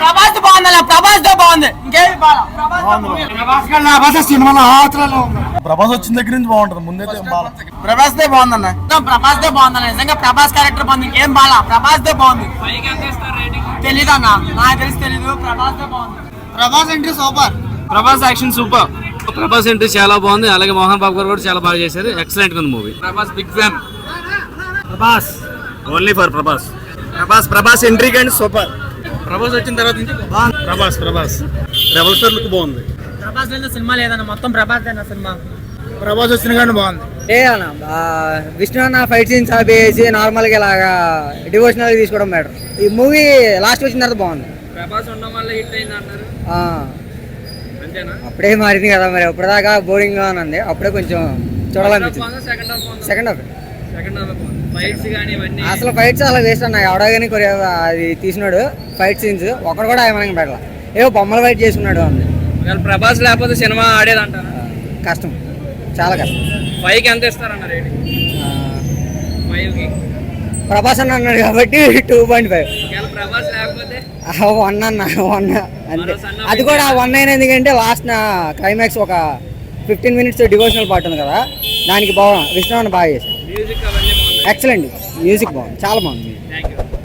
ప్రభాస్ బాగుంది ప్రభాస్తో బాగుంది. ఇంకేమి ప్రభాస్ సినిమాలో ఆత్రలో ప్రభాస్ వచ్చిన దగ్గర నుంచి బాగుంటది ముందైతే ప్రభాస్ దే బాగుందన్న ప్రభాస్ దే బాగుందన్న నిజంగా ప్రభాస్ క్యారెక్టర్ బాగుంది ఇంకేం బాగా ప్రభాస్ దే బాగుంది. తెలీదు అన్న నాకు తెలిసి తెలీదు ప్రభాస్ దే బాగుంది. Prabhas entry super. Prabhas action super. Prabhas entry చాలా బాగుంది అలాగే మోహన్ బాబు గారు కూడా చాలా బాగా చేశారు. ఎక్సలెంట్ ఉంది movie Prabhas big fan Prabhas. Only for Prabhas. Prabhas Prabhas entry కానీ సూపర్. ప్రభాస్ వచ్చిన తర్వాత నుంచి Prabhas Prabhas. Rebel star look బాగుంది. ప్రభాస్ లేని సినిమా లేదన్న మొత్తం ప్రభాస్ దేనా సినిమా. ప్రభాస్ వచ్చిన కానీ బాగుంది. ఏ అన్న ఆ, విష్ణు అన్న ఫైట్ సీన్స్ ఆపేసి నార్మల్గా ఇలాగా డివోషనల్ తీసుకోవడం బెటర్ ఈ మూవీ లాస్ట్ వచ్చిన తర్వాత బాగుంది. ప్రభాస్ ఉండడం వల్ల హిట్ అయింది అంతేనా? అప్పుడే మారింది కదా మరి అప్పటిదాకా బోరింగ్గా ఉంది అప్పుడే కొంచెం చూడాలనిపించింది. సెకండ్ హాఫ్ సెకండ్ హాఫ్ అసలు ఫైట్స్ అలా వేస్ట్ అన్న ఎవడో కానీ కొరియా అది తీసినాడు ఫైట్ సీన్స్ ఒకడు కూడా ఏమైనా పెట్టాల. ఏవో బొమ్మలు ఫైట్ చేసుకున్నాడు అంది. ప్రభాస్ లేకపోతే సినిమా ఆడేది అంటారా ఆ, కష్టం. చాలా కష్టం. ఫైవ్కి ఎంత ఇస్తారన్న రేటింగ్? ఆ, ఫైవ్కి ప్రభాస్ అన్న అన్నాడు కాబట్టి టూ పాయింట్ ఫైవ్ ఒకవేళ ప్రభాస్ లేకపోతే? వన్ అన్న వన్ అంతే. అది కూడా వన్ అయిన ఎందుకంటే లాస్ట్ నా క్లైమాక్స్ ఒక ఫిఫ్టీన్ మినిట్స్ డివోషనల్ పార్ట్ ఉంది కదా. దానికి బాగా విష్ణు అన్న బాగా బాగున్నాయి ఎక్సలెంట్ మ్యూజిక్ బాగుంది. చాలా బాగుంది. Thank you